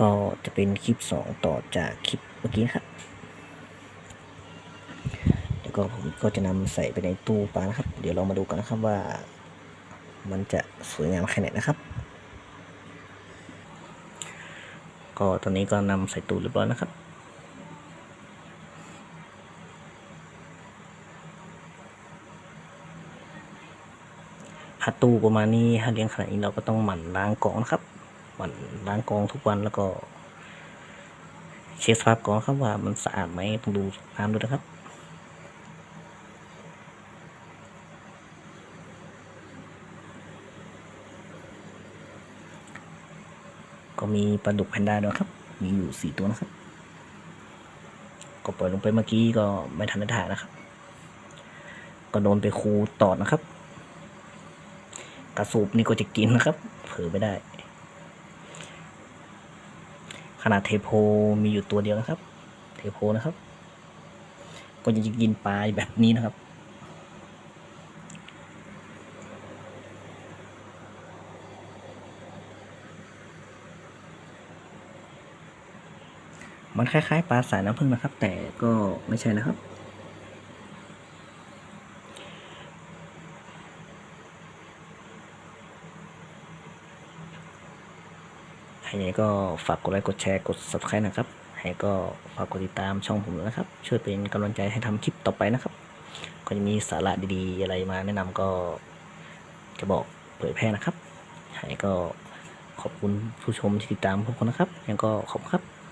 ก็จะเป็นคลิปสองต่อจากคลิปเมื่อกี้ครับ แล้วก็ผมก็จะนำใส่ไปในตู้ปลานะครับ เดี๋ยวเรามาดูกันนะครับว่า มันจะสวยงามแค่ไหนนะครับ ก็ตอนนี้ก็นำใส่ตู้เรียบร้อยนะครับถ้าตู้ประมาณนี้ถ้าเลี้ยงขนาดนี้เราก็ต้องหมั่นล้างกล่องนะครับ หมั่นล้างกองทุกวันแล้วก็ เช็คสภาพกองครับว่ามันสะอาดไหมต้องดูน้ำด้วยนะครับก็มีปลาดุกแพนด้าด้วยครับ มีอยู่สี่ตัวนะครับ ก็ปล่อยลงไปเมื่อกี้ก็ไม่ทันได้ถ่ายนะครับ ก็โดนไปคูตอดนะครับ กระสูบนี่ก็จะกินนะครับ เผลอไม่ได้ ขนาดเทโพมีอยู่ตัวเดียวนะครับ เทโพนะครับ ก็จะกินปลาแบบนี้นะครับมันคล้ายๆปลาสายน้ำผึ้งนะครับ แต่ก็ไม่ใช่นะครับ ยังไงก็ฝากกดไลค์กดแชร์กด subscribe นะครับให้ก็ฝากกดติดตามช่องผมด้วยนะครับ ช่วยเป็นกำลังใจให้ทำคลิปต่อไปนะครับ ก็จะมีสาระดีๆ อะไรมาแนะนำก็จะบอกเผยแพร่นะครับให้ก็ขอบคุณผู้ชมที่ติดตามพวกคนนะครับ ยังก็ขอบคุณครับ